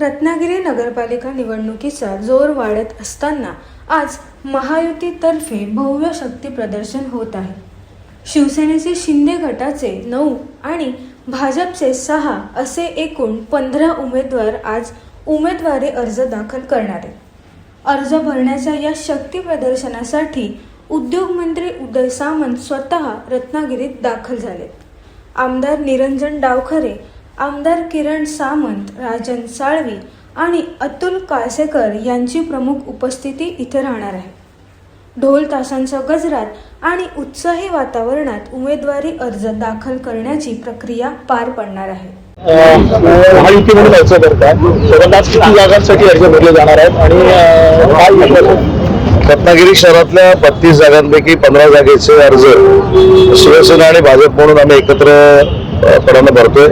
रत्नागिरी नगरपालिका निवडणुकीचा जोर वाढत असताना आज महायुतीतर्फे भव्य शक्ती प्रदर्शन होत आहे. शिवसेनेचे शिंदे गटाचे नऊ आणि भाजपचे सहा असे एकूण पंधरा उमेदवार आज उमेदवारी अर्ज दाखल करणार आहेत. अर्ज भरण्याच्या या शक्ती प्रदर्शनासाठी उद्योगमंत्री उदय सामंत स्वतः रत्नागिरीत दाखल झालेत. आमदार निरंजन डावखरे आमदार किरण सामंत राजन साळवी आणि अतुल काळसेकर यांची प्रमुख उपस्थिती इथे राहणार आहे. ढोल ताशांच्या गजरात आणि उत्साही वातावरणात उमेदवारी अर्ज दाखल करण्याची प्रक्रिया पार पडणार आहे. महायुती म्हणून अर्ज करतात पन्नास किती जागांसाठी अर्ज भरले जाणार आहेत आणि अं, काय म्हणतात? रत्नागिरी शहरातल्या बत्तीस जागांपैकी पंधरा जागेचे अर्ज शिवसेना आणि भाजप म्हणून आम्ही एकत्र अ, भरतोय.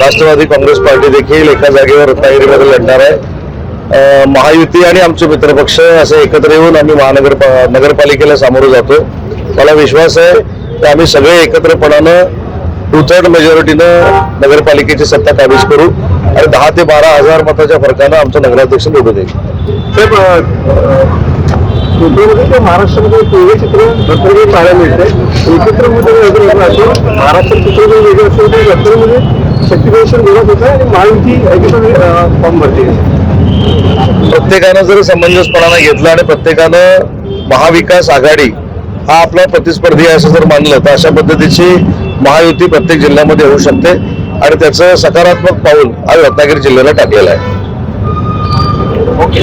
राष्ट्रवादी काँग्रेस पार्टी देखील एका जागेवर रत्नागिरीमध्ये लढणार आहे. महायुती आणि आमचे मित्रपक्ष असे एकत्र येऊन आम्ही महानगर नगरपालिकेला सामोरं जातो. मला विश्वास आहे की आम्ही सगळे एकत्रपणानं टू थर्ड मेजॉरिटीनं नगरपालिकेची सत्ता काबीज करू आणि दहा ते बारा हजार मताच्या फरकानं आमचं नगराध्यक्ष निवडून येईल. साहेब मुंबईमध्ये महाराष्ट्रामध्ये चित्र रत्नागिरी पाहायला मिळते एकत्रमध्ये वेगळं असं महाराष्ट्र कुठे वेगळं असेल तर रत्नागिरीमध्ये शक्ती प्रदर्शन वेगळंच होतं आणि महायुती एकत्र फॉर्म भरते प्रत्येकानं जर समंजसपणानं घेतलं आणि प्रत्येकानं महाविकास आघाडी हा आपला प्रतिस्पर्धी आहे असं जर मानलं तर अशा पद्धतीची महायुती प्रत्येक जिल्ह्यामध्ये होऊ शकते आणि त्याचं सकारात्मक पाऊल आज रत्नागिरी जिल्ह्याला टाकलेलं आहे. ओके.